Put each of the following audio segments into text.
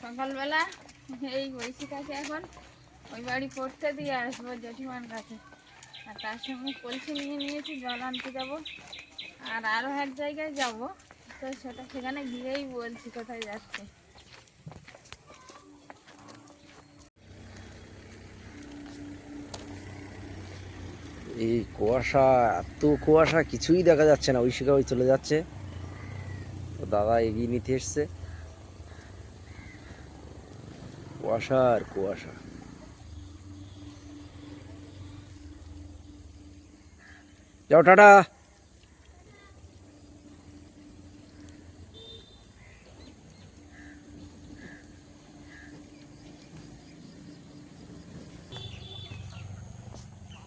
সকালবেলা এই ঐশিকাকে এখন ওই বাড়ি পড়তে দিয়ে আসব জেঠিমার কাছে। আর তার সঙ্গে কলসি নিয়ে নিয়েছি, জল আনতে যাব। আর আরও এক জায়গায় যাব, তো সেটা সেখানে গিয়েই বলছি কোথায় যাচ্ছে। এই কুয়াশা, এত কুয়াশা, কিছুই দেখা যাচ্ছে না। ঐশিকা ওই চলে যাচ্ছে। দাদা এগিয়ে নিতে এসছে। কুয়াশা আর কুয়াশা। যাও, টাটা।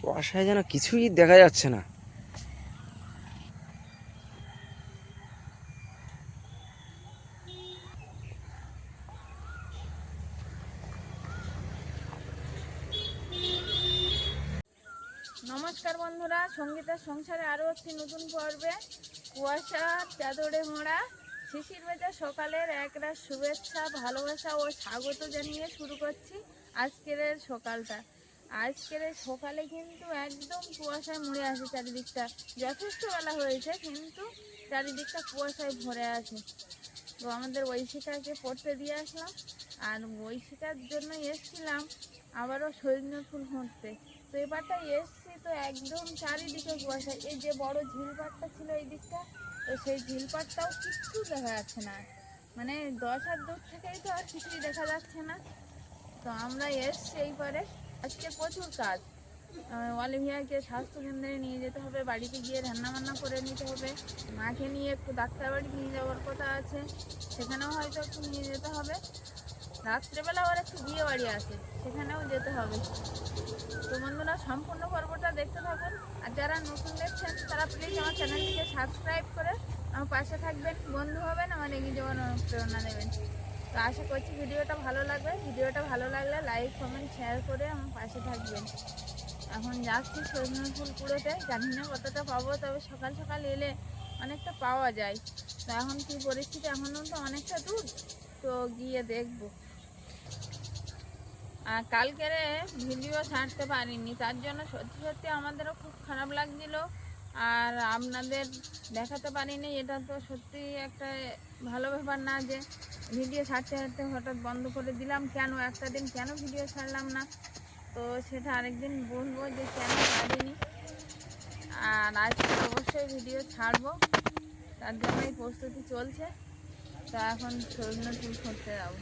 কুয়াশায় যেন কিছুই দেখা যাচ্ছে না নমস্কার বন্ধুরা সঙ্গীতের সংসারে নতুন পর্বে। কুয়াশা, চাদরে মোড়া, শিশির ভেজা সকালের একরা শুভেচ্ছা, ভালোবাসা ও স্বাগত জানিয়ে শুরু করছি আজকের সকালটা। আজকের সকালে কিন্তু একদম কুয়াশায় মুড়ে আছে চারিদিকটা। যথেষ্ট বেলা হয়েছে, কিন্তু চারিদিকটা কুয়াশায় ভরে আছে। তো আমাদের ঐশিকাকে পড়তে দিয়ে আসলাম। আর ঐশিকার জন্য এসছিলাম আবারও সৈন্য ফুল ফুটতে তো এবারটা এসছি তো একদম চারিদিকে কুয়াশা। এই যে বড় ঝিলপাটটা ছিল এই দিকটা, তো সেই ঝিলপাটটাও কিচ্ছু দেখা যাচ্ছে না। মানে দশ হাত দূর থেকেই তো আর কিছুই দেখা যাচ্ছে না। তো আমরা এসছি এই পারে আজকে প্রচুর কাজ। অলিভিয়াকে স্বাস্থ্য কেন্দ্রে নিয়ে যেতে হবে, বাড়িতে গিয়ে রান্না বান্না করে নিতে হবে। মাকে নিয়ে একটু ডাক্তার বাড়ি নিয়ে যাওয়ার কথা আছে। সেখানেও হয়তো একটু নিয়ে যেতে হবে। রাত্রেবেলা আবার একটু বিয়ে বাড়ি আছে, সেখানেও যেতে হবে। তো বন্ধুরা, সম্পূর্ণ পর্বটা দেখতে থাকুন। আর যারা নতুন দেখছেন, তারা প্লিজ আমার চ্যানেলটিকে সাবস্ক্রাইব করে আমার পাশে থাকবেন, বন্ধু হবেন, আমার এগিয়ে যাওয়ার অনুপ্রেরণা দেবেন তো আশা করছি ভিডিওটা ভালো লাগবে। ভিডিওটা ভালো লাগলে লাইক কমেন্ট শেয়ার করে আমার পাশে থাকবেন। এখন যাচ্ছি সজনে ফুল কুড়োতে জানি না কতটা পাবো, তবে সকাল সকাল এলে অনেকটা পাওয়া যায়। তো এখন কি পরিস্থিতি? এখনও তো অনেকটা দূর। তো গিয়ে দেখব। কালকের ভিডিও ছাড়তে পারিনি, তার জন্য সত্যি সত্যি আমাদেরও খুব খারাপ লাগছিল, আর আপনাদের দেখাতে পারিনি, এটা তো সত্যি একটা ভালো ব্যাপার না যে ভিডিও ছাড়তে ছাড়তে হঠাৎ বন্ধ করে দিলাম, কেন একটা দিন কেন ভিডিও ছাড়লাম না? তো সেটা আরেকদিন বলব যে কেন ছাড়িনি, আর আজকে অবশ্যই ভিডিও ছাড়বো, তার জন্যই প্রস্তুতি চলছে, তো এখন সজনে ফুল করতে যাব।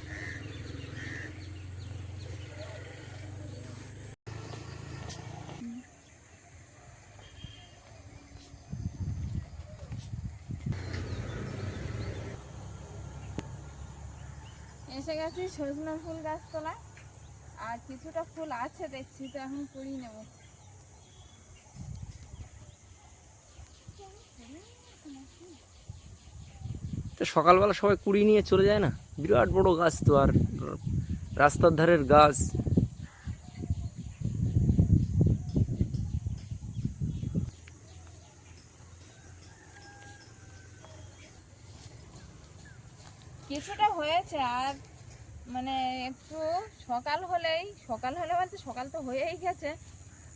এসে গেছি সজনা ফুল গাছতলায় আর কিছুটা ফুল আছে দেখছি তো এখন কুড়িয়ে নেব। তো সকালবেলা সবাই কুড়ি নিয়ে চলে যায় না? বিরাট বড় গাছ তো আর রাস্তার ধারের গাছ। কিছুটা হয়েছে আর মানে একটু সকাল হলেই সকাল হলে বলতে সকাল তো হয়েই গেছে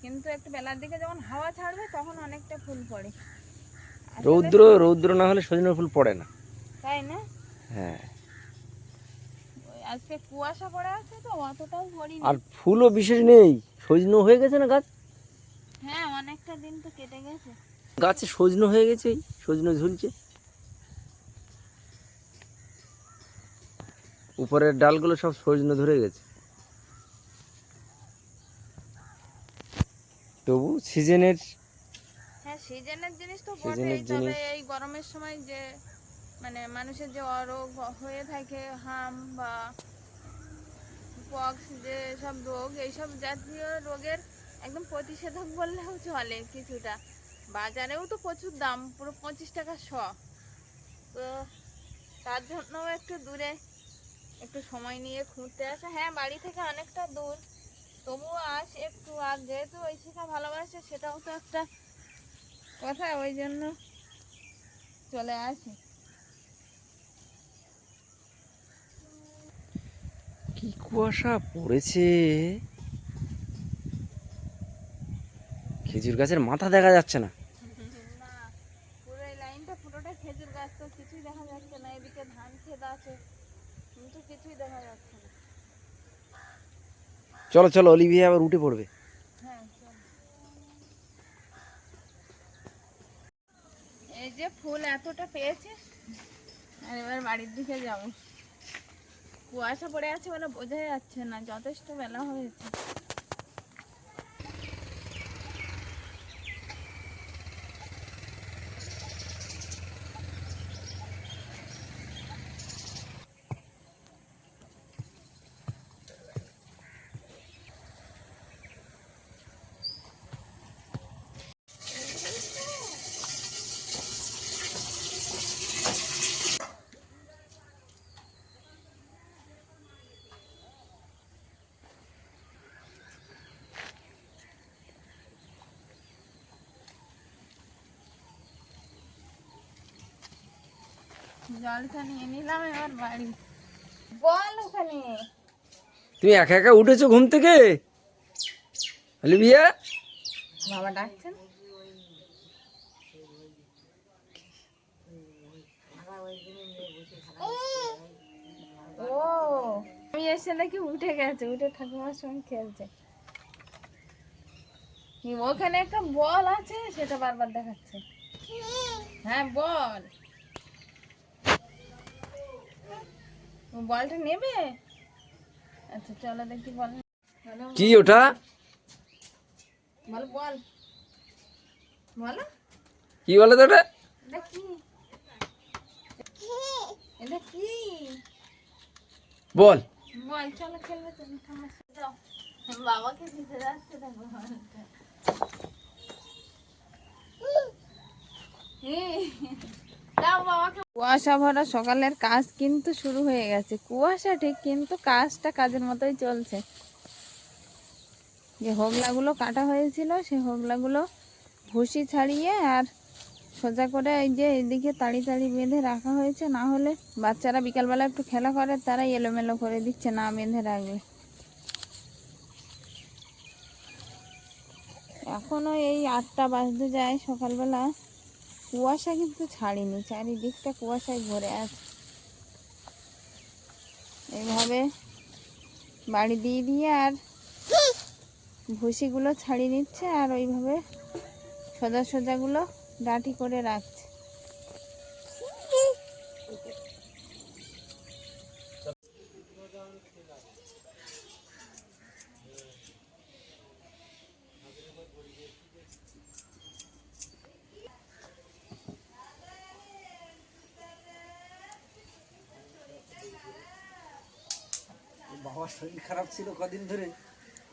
কিন্তু একটু বেলার দিকে যখন হাওয়া ছাড়বে তখন অনেকটা ফুল পড়ে। রৌদ্র রৌদ্র না হলে সজনে ফুল পড়ে না। তাই না? হ্যাঁ। ওই আজকে কুয়াশা পড়ে আছে তো অতটাও পড়িনি। আর ফুলও বিশেষ নেই সজনো হয়ে গেছে না গাছ? হ্যাঁ অনেকটা দিন তো কেটে গেছে। গাছে সজনো হয়ে গেছে সজনো ঝুলছে। উপরের ডালগুলো সব সজনো ধরে গেছে। তবু সিজনের হ্যাঁ সিজনের জিনিস তো বটেই তবে এই গরমের সময় যে মানে মানুষের যে অরোগ হয়ে থাকে হাম বা পক্স যে সব রোগ এইসব জাতীয় রোগের একদম প্রতিষেধক বললেও চলে কিছুটা। বাজারেও তো প্রচুর দাম পুরো পঁচিশ টাকা শ। তো তার জন্য একটু দূরে একটু সময় নিয়ে ঘুরতে আসা। হ্যাঁ বাড়ি থেকে অনেকটা দূর। তবুও আস একটু আর যেহেতু ঐশিকা ভালোবাসে সেটাও তো একটা কথা ওই জন্য চলে আসি। কি কুয়াশা পড়েছে। খেজুর গাছের মাথা দেখা যাচ্ছে না। পুরো এই লাইনটা পুরোটা খেজুর গাছ তো কিছুই দেখা যাচ্ছে না। এদিকে ধান খেত আছে। কিন্তু কিছুই দেখা যাচ্ছে না। চলো চলো অলিভিয়া আবার উঠে পড়বে। হ্যাঁ এই যে ফুল এতটা পেয়েছে আর এবার বাড়ির দিকে যাব। কুয়াশা পড়ে আছে বলে বোঝা যাচ্ছে না যথেষ্ট বেলা হয়েছে। জলটা নিয়ে নিলাম এবার বাড়ি। বল ওখানে। তুমি একা একা উঠেছো ঘুম থেকে? অলিভিয়া? বাবা ডাকছেন? ও। আমি এসে নাকি উঠে গেছে উঠে ঠাকুমার সঙ্গে খেলছে। কি, ওখানে একটা বল আছে সেটা বারবার দেখাচ্ছে। হ্যাঁ বল। বলটা নেবে? আচ্ছা চলো দেখি বল। কি ওটা? বল বল। বলো। কি বলে তো ওটা? এটা কি? বল। বল চলো খেলবে তুমি যাও বাবাকে দিতে যাচ্ছে দেখো। দাও বাবাকে কুয়াশা ভরা সকালের কাজ কিন্তু শুরু হয়ে গেছে। কুয়াশা ঠিক কিন্তু কাজটা কাজের মতোই চলছে। যে হোগলাগুলো কাটা হয়েছিল সেই হোগলাগুলো ভুসি ছাড়িয়ে আর সোজা করে এই যে এদিকে তাড়ি তাড়ি বেঁধে রাখা হয়েছে, না হলে বাচ্চারা বিকালবেলা একটু খেলা করে তারা এলোমেলো করে দিচ্ছে, না বেঁধে রাখলে এখনও এই আটটা বাজতে যায় সকালবেলা। কুয়াশা কিন্তু ছাড়িনি, চারিদিকটা কুয়াশায় ভরে আছে। এইভাবে বাড়ি দিয়ে দিয়ে আর ভুসিগুলো ছাড়িয়ে নিচ্ছে আর ওইভাবে সোজা সোজাগুলো ডাটি করে রাখছে বাবার শরীর খারাপ ছিল কদিন ধরে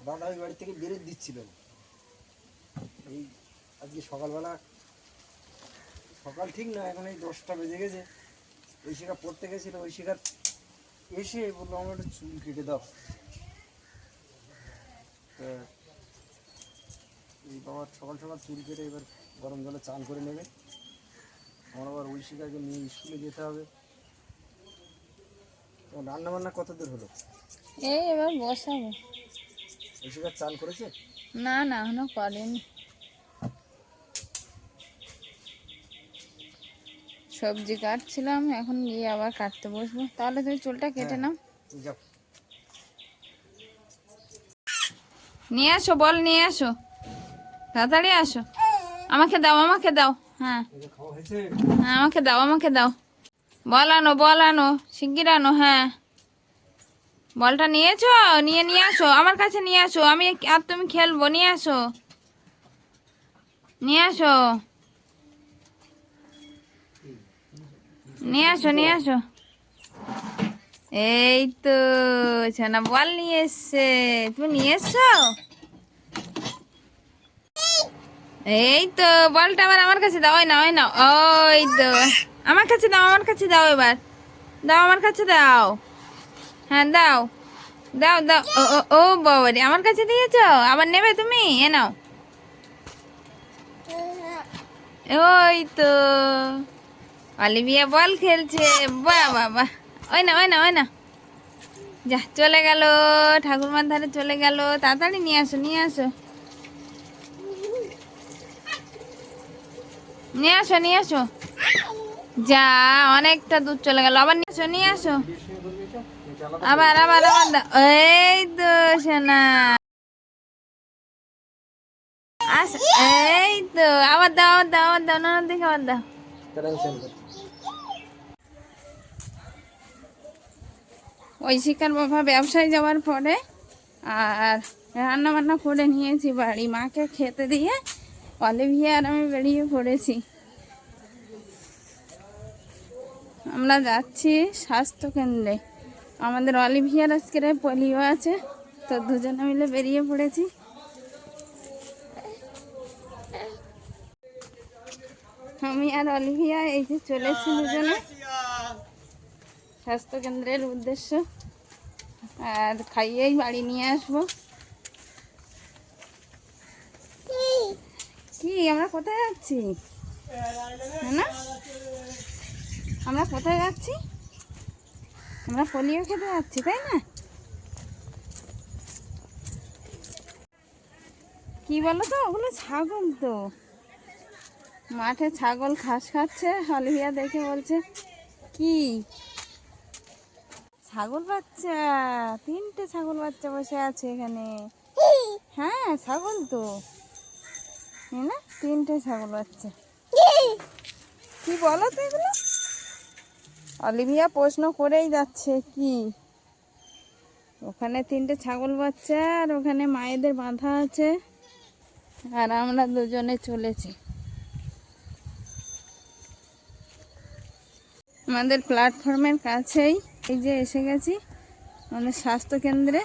দাদা ওই বাড়ি থেকে বেরোত দিচ্ছিল। এই আজকে সকালবেলা, সকাল ঠিক না, এখন এই দশটা বেজে গেছে। ঐশিকা পড়তে গেছিল ঐশিকার এসে বলল আমার একটা চুল কেটে দাও। এই বাবার সকাল সকাল চুল কেটে এবার গরম জলে চান করে নেবে। আমার আবার ওই ঐশিকাকে নিয়ে স্কুলে যেতে হবে। রান্না বান্না কত দূর হলো? এই এবার বসাবো। চান করেছে? না না এখনও করেনি। সবজি কাটছিলাম এখন গিয়ে আবার কাটতে বসবো। তাহলে তুমি চুলটা কেটে নাও। নিয়ে আসো বল নিয়ে আসো। তাড়াতাড়ি আসো। আমাকে দাও আমাকে দাও। হ্যাঁ। হ্যাঁ আমাকে দাও আমাকে দাও। বল আনো বল আনো শিগগির আনো হ্যাঁ। বলটা নিয়েছো? নিয়ে নিয়ে আসো। আমার কাছে নিয়ে আসো। আমি আর তুমি খেলব। নিয়ে আসো। নিয়ে আসো। নিয়ে আসো নিয়ে আসো। এই তো, ছানা বল নিয়ে এসছে। তুমি নিয়ে এসছো? এই তো, বলটা আবার আমার কাছে দাও। না ওই না ওই তো। আমার কাছে দাও, আমার কাছে দাও এবার। দাও, আমার কাছে দাও। হ্যাঁ দাও। দাও দাও। ও ও বাবা আমার কাছে দিয়েছ? আবার নেবে তুমি? এ নাও। ওই তো। অলিভিয়া বল খেলছে। বাহ বাহ ওই না ওই না ওই না যা, চলে গেল। ঠাকুরমার ধারে চলে গেল। তাড়াতাড়ি নিয়ে আসো নিয়ে আসো। নিয়ে আসো নিয়ে আসো। যা, অনেকটা দূর চলে গেল। আবার নিয়ে আসো নিয়ে আসো। আবার আবার আবার এই তো সোনা। এই তো, আবার দাও আবার দাও আবার দাও দেখে আবার দাও। ওই শিকার বাবা ব্যবসায় যাওয়ার পরে আর রান্না বান্না করে নিয়েছি বাড়ি। মাকে খেতে দিয়ে অলিভিয়া আর আমি বেরিয়ে পড়েছি। আমরা যাচ্ছি স্বাস্থ্য কেন্দ্রে আমাদের অলিভিয়ার আজকের পোলিও আছে, তো দুজনে মিলে বেরিয়ে পড়েছি। আমি আর অলিভিয়া এই যে চলেছি দুজনে। স্বাস্থ্য কেন্দ্রের উদ্দেশ্য। আর খাইয়েই বাড়ি নিয়ে আসব। কি, আমরা কোথায় যাচ্ছি? না? আমরা কোথায় যাচ্ছি? আমরা পোলিও খেতে যাচ্ছি, তাই না? কি বলো তো ওগুলো ছাগল তো। মাঠে ছাগল ঘাস খাচ্ছে অলিভিয়া দেখে বলছে, কি? ছাগল বাচ্চা, তিনটে ছাগল বাচ্চা বসে আছে এখানে। হ্যাঁ ছাগল তো। না, তিনটে ছাগল বাচ্চা। কি বলো তো এগুলো? অলিভিয়া প্রশ্ন করেই যাচ্ছে, কি? ওখানে তিনটে ছাগল বাচ্চা আর ওখানে মায়েদের বাঁধা আছে আর আমরা দুজনে চলেছি। আমাদের প্ল্যাটফর্মের কাছেই এই যে এসে গেছি, আমাদের স্বাস্থ্য কেন্দ্রে।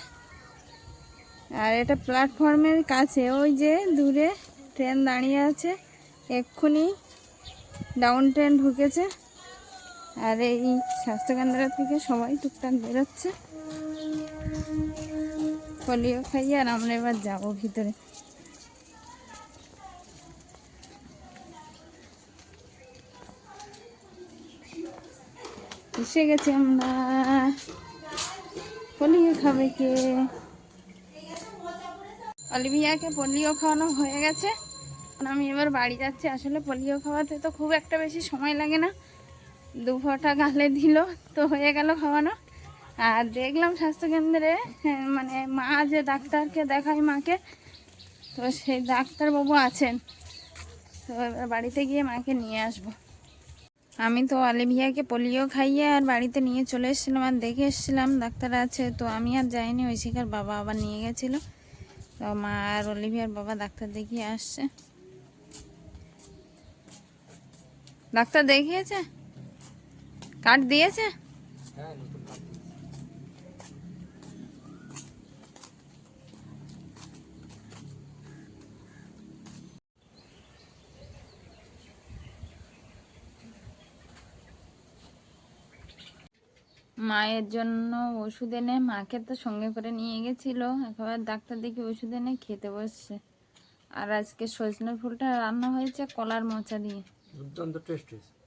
আর এটা প্ল্যাটফর্মের কাছে, ওই যে দূরে ট্রেন দাঁড়িয়ে আছে, এক্ষুনি ডাউন ট্রেন ঢুকেছে। আর এই স্বাস্থ্যকেন্দ্র থেকে সবাই টুকটাক বেরোচ্ছে। পোলিও খাইয়ে আর আমরা এবার যাব ভিতরে। এসে গেছি আমরা। পোলিও খাবে কে? অলিভিয়াকে পোলিও খাওয়ানো হয়ে গেছে। আমি এবার বাড়ি যাচ্ছি। আসলে পোলিও খাওয়াতে তো খুব একটা বেশি সময় লাগে না। দু ফোঁটা গালে দিল তো হয়ে গেল খাওয়ানো। আর দেখলাম স্বাস্থ্যকেন্দ্রে হ্যাঁ, মানে মা যে ডাক্তারকে দেখায় মাকে তো সেই ডাক্তারবাবু আছেন। তো এবার বাড়িতে গিয়ে মাকে নিয়ে আসব। আমি তো অলিভিয়াকে পোলিও খাইয়ে আর বাড়িতে নিয়ে চলে এসেছিলাম আর দেখে এসেছিলাম ডাক্তার আছে তো আমি আর যাইনি ওই শিকার বাবা আবার নিয়ে গেছিল। তো মা আর অলিভিয়ার বাবা ডাক্তার দেখিয়ে আসছে। ডাক্তার দেখিয়েছে? দিয়েছে? হ্যাঁ দিয়েছে। মায়ের জন্য ওষুধ এনে মাকে তো সঙ্গে করে নিয়ে গেছিল। একবার ডাক্তার দেখি ওষুধ এনে খেতে বসছে। আর আজকে সজনে ফুলটা রান্না হয়েছে কলার মোচা দিয়ে। দুর্দান্ত টেস্ট হয়েছে।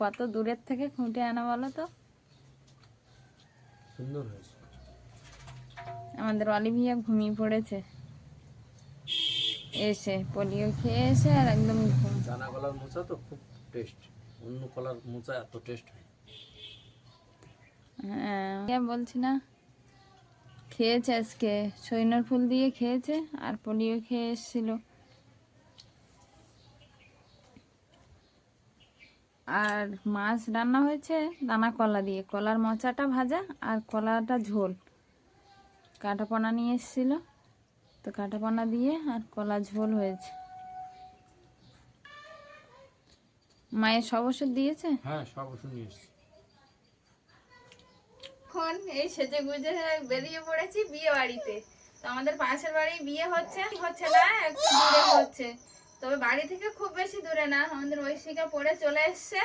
কত দূরের থেকে খুঁটে আনা বলো তো? সুন্দর হয়েছে। আমাদের অলিভিয়া ঘুমিয়ে পড়েছে। এসে পোলিও খেয়ে এসে আর একদম ঘুম। দানা কলার মোচা তো খুব টেস্ট অন্য কলার মোচা এত টেস্ট হয়। হ্যাঁ বলছি না। খেয়েছে আজকে। সৈন্যর ফুল দিয়ে খেয়েছে আর পোলিও খেয়ে এসেছিল। আর মাছ রান্না হয়েছে দানা কলা দিয়ে। কলার মোচাটা ভাজা আর কলাটা ঝোল। কাঁটাপনা নিয়ে এসেছিল। তো কাঁটাপনা দিয়ে আর কলা ঝোল হয়েছে। মায়ের সব ওষুধ দিয়েছে? হ্যাঁ সব ওষুধ নিয়ে এসছি। এখন এই সেজে গুজে বেরিয়ে পড়েছি বিয়ে বাড়িতে তো আমাদের পাশের বাড়ি বিয়ে হচ্ছে হচ্ছে না একটু দূরে হচ্ছে। তবে বাড়ি থেকে খুব বেশি দূরে না। আমাদের ঐশিকা পড়ে চলে এসছে।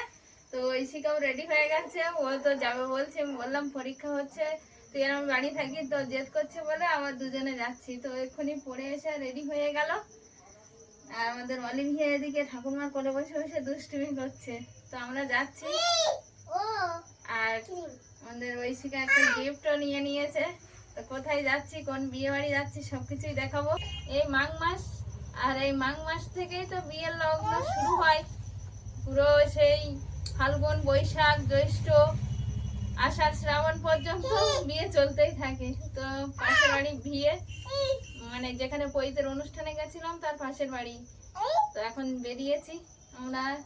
তো ঐশিকাও রেডি হয়ে গেছে। ও তো যাবে বলছে, আমি বললাম, পরীক্ষা হচ্ছে। তুই আর আমি বাড়ি থাকি তো জেদ করছে বলে আবার দুজনে যাচ্ছি। তো এক্ষুনি পড়ে এসে রেডি হয়ে গেল। আর আমাদের অলিভিয়া এদিকে ঠাকুরমার কোলে বসে বসে দুষ্টুমি করছে। তো আমরা যাচ্ছি। আর আমাদের ঐশিকা একটা গিফটও নিয়ে নিয়েছে। তো কোথায় যাচ্ছি, কোন বিয়ে বাড়ি যাচ্ছি সবকিছুই দেখাবো। এই মাঘ মাস আর এই মাঘ মাস থেকেই তো বিয়ের লগ্ন শুরু হয়। পুরো সেই ফাল্গুন, বৈশাখ, জ্যৈষ্ঠ, আষাঢ়, শ্রাবণ পর্যন্ত বিয়ে চলতেই থাকে। তো পাশের বাড়ি বিয়ে মানে যেখানে পৈতের অনুষ্ঠানে গেছিলাম তার পাশের বাড়ি। তো এখন বেরিয়েছি আমরা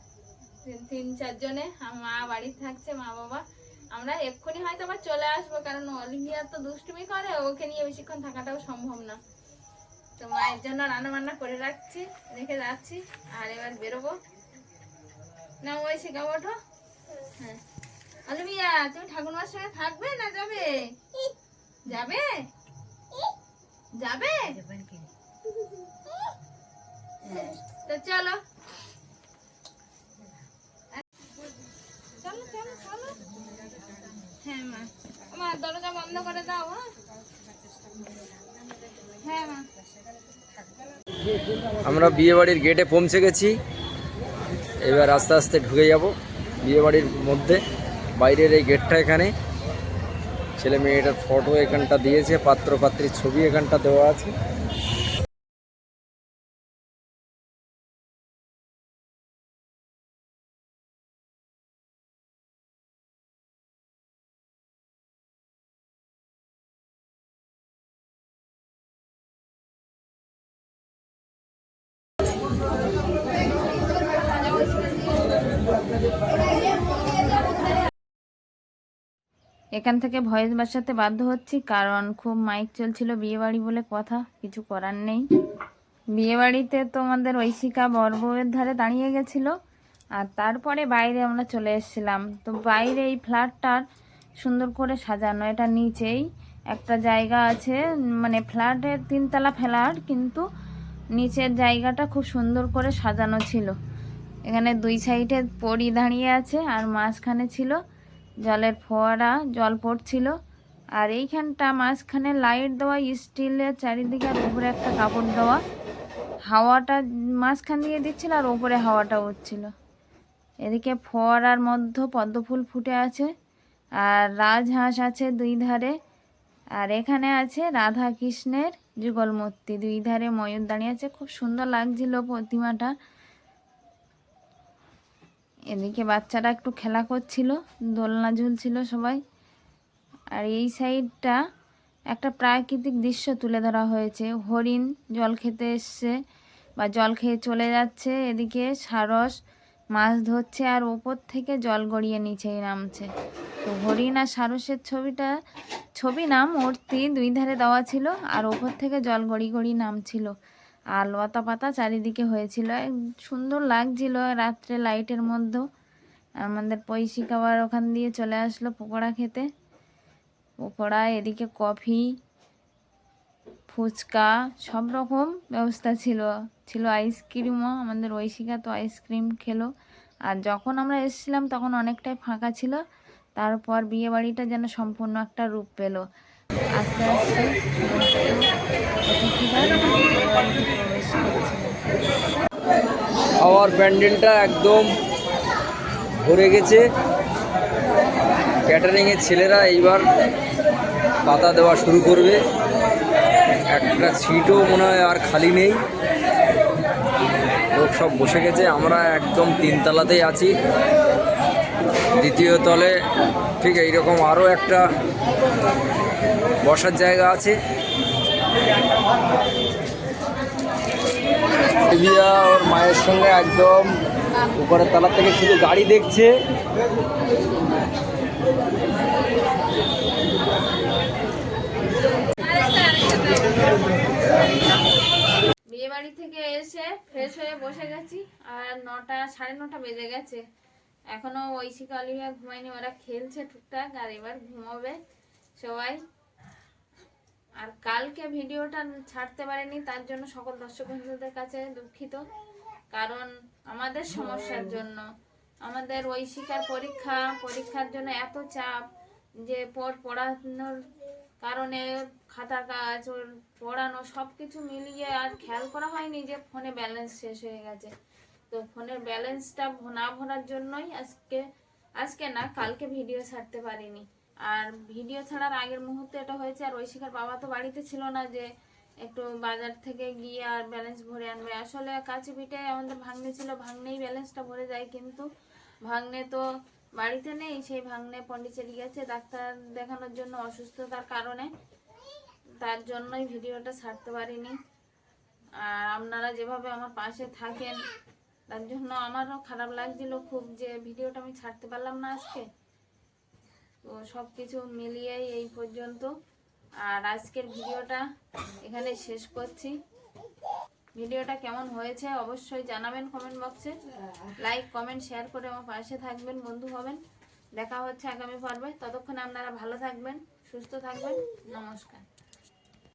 তিন- চারজনে। মা বাড়ি থাকছে, মা বাবা। আমরা এক্ষুনি হয়তো আবার চলে আসব, কারণ অলিভিয়া তো দুষ্টুমি করে, ওকে নিয়ে বেশিক্ষণ থাকাটাও সম্ভব না। তো মায়ের জন্য রান্না বান্না করে রাখছি, রেখে যাচ্ছি, আর এবার বেরোবো। না ওই শিখা ওঠো। হ্যাঁ। অলিভিয়া তুমি ঠাকুরমার সঙ্গে থাকবে না যাবে? যাবে? যাবে? তো চলো। চলো চলো চলো। হ্যাঁ মা। মা, দরজা বন্ধ করে দাও হ্যাঁ। হ্যাঁ মা। আমরা বিয়ে বাড়ির গেটে পৌঁছে গেছি। এবার আস্তে আস্তে ঢুকে যাব বিয়ে বাড়ির মধ্যে। বাইরের এই গেটটা এখানে। ছেলে মেয়েটার ফটো এখানটা দিয়েছে পাত্র পাত্রীর ছবি এখানটা দেওয়া আছে। এখান থেকে ভয়েস বাসাতে বাধ্য হচ্ছি, কারণ খুব মাইক চলছিল বিয়ে বাড়ি বলে কথা, কিছু করার নেই। বিয়ে বাড়িতে তোমাদের ঐশিকা বরবউয়ের ধারে দাঁড়িয়ে গেছিল, আর তারপরে বাইরে আমরা চলে এসেছিলাম। তো বাইরে এই ফ্ল্যাটটার সুন্দর করে সাজানো, এটা নিচেই একটা জায়গা আছে মানে ফ্ল্যাটের তিনতলা ফ্ল্যাট, কিন্তু নিচের জায়গাটা খুব সুন্দর করে সাজানো ছিল। এখানে দুই সাইডে পরি দাঁড়িয়ে আছে, আর মাঝখানে ছিল জলের ফোয়ারা, জল পড়ছিল। আর এইখানটা মাঝখানে লাইট দেওয়া স্টিলের চারিদিকে আর উপরে একটা কাপড় দেওয়া। হাওয়াটা মাঝখান দিয়ে দিচ্ছিল আর ওপরে হাওয়াটা উঠছিল। এদিকে ফোয়ারার মধ্যে পদ্ম ফুল ফুটে আছে। আর রাজহাঁস আছে দুই ধারে। আর এখানে আছে রাধা কৃষ্ণের যুগল মূর্তি দুই ধারে ময়ূর দাঁড়িয়ে আছে। খুব সুন্দর লাগছিল প্রতিমাটা। এদিকে বাচ্চারা একটু খেলা করছিল, দোলনা ঝুলছিল সবাই। আর এই সাইডটা একটা প্রাকৃতিক দৃশ্য তুলে ধরা হয়েছে। হরিণ জল খেতে এসছে বা জল খেয়ে চলে যাচ্ছে। এদিকে সারস মাছ ধরছে আর ওপর থেকে জল গড়িয়ে নিচেই নামছে। তো হরিণ আর সারসের ছবিটা, ছবি না, মূর্তি দুই ধারে দেওয়া ছিল আর ওপর থেকে জল গড়ি গড়ি নামছিল। আর লতা পাতা চারিদিকে হয়েছিল। সুন্দর লাগছিল রাত্রে লাইটের মধ্যেও। আমাদের পৈশিক আবার ওখান দিয়ে চলে আসলো পকোড়া খেতে। পকোড়া, এদিকে কফি, ফুচকা, সব রকম ব্যবস্থা ছিল। ছিল আইসক্রিমও, আমাদের ঐশিকা তো আইসক্রিম খেলো। আর যখন আমরা এসেছিলাম তখন অনেকটাই ফাঁকা ছিল। তারপর বিয়ে বাড়িটা যেন সম্পূর্ণ একটা রূপ পেল। আস্তে আস্তে। খাওয়ার প্যান্ডেলটা একদম ভরে গেছে। ক্যাটারিংয়ের ছেলেরা এইবার পাতা দেওয়া শুরু করবে। একটা সিটও মনে হয় আর খালি নেই। লোক সব বসে গেছে, আমরা একদম তিনতলাতেই আছি। দ্বিতীয় তলে ঠিক এইরকম আরও একটা বসার জায়গা আছে। ওর মায়ের সঙ্গে একদম উপরের তলা থেকে শুধু গাড়ি দেখছে। বিয়ে বাড়ি থেকে এসে ফ্রেশ হয়ে বসে গেছি, আর নটা, সাড়ে নটা বেজে গেছে। এখনও ঐশিকা অলিভিয়া ঘুমায়নি, ওরা খেলছে টুকটাক, আর এবার ঘুমাবে সবাই। আর কালকে ভিডিওটা ছাড়তে পারিনি, তার জন্য সকল দর্শক বন্ধুদের কাছে দুঃখিত। কারণ আমাদের সমস্যার জন্য, আমাদের ঐশিকার পরীক্ষা, পরীক্ষার জন্য এত চাপ যে পর পড়ানোর কারণে খাতা কাজ, ওর পড়ানো সব কিছু মিলিয়ে আর খেয়াল করা হয়নি যে ফোনে ব্যালেন্স শেষ হয়ে গেছে। তো ফোনের ব্যালেন্সটা না ভরার জন্যই আজকে আজকে না, কালকে ভিডিও ছাড়তে পারিনি। আর ভিডিও ছাড়ার আগের মুহূর্তে এটা হয়েছে, আর ঐশিকার বাবা তো বাড়িতে ছিল না যে একটু বাজার থেকে গিয়ে আর ব্যালেন্স ভরে আনবে। আসলে কাছে পিঠে আমাদের ভাগ্নে ছিল, ভাগ্নেই ব্যালেন্সটা ভরে যায় কিন্তু ভাগ্নে তো বাড়িতে নেই, সেই ভাগ্নে পন্ডিচেরি গেছে ডাক্তার দেখানোর জন্য অসুস্থতার কারণে। তার জন্যই ভিডিওটা ছাড়তে পারিনি। আর আপনারা যেভাবে আমার পাশে থাকেন, তার জন্য আমারও খারাপ লাগছিল খুব যে ভিডিওটা আমি ছাড়তে পারলাম না আজকে। তো সব কিছু মিলিয়েই এই পর্যন্ত। আর আজকের ভিডিওটা এখানে শেষ করছি। ভিডিওটা কেমন হয়েছে অবশ্যই জানাবেন কমেন্ট বক্সে লাইক কমেন্ট শেয়ার করে আমার পাশে থাকবেন, বন্ধু হবেন। দেখা হচ্ছে আগামী পর্বে। ততক্ষণে আপনারা ভালো থাকবেন, সুস্থ থাকবেন। নমস্কার।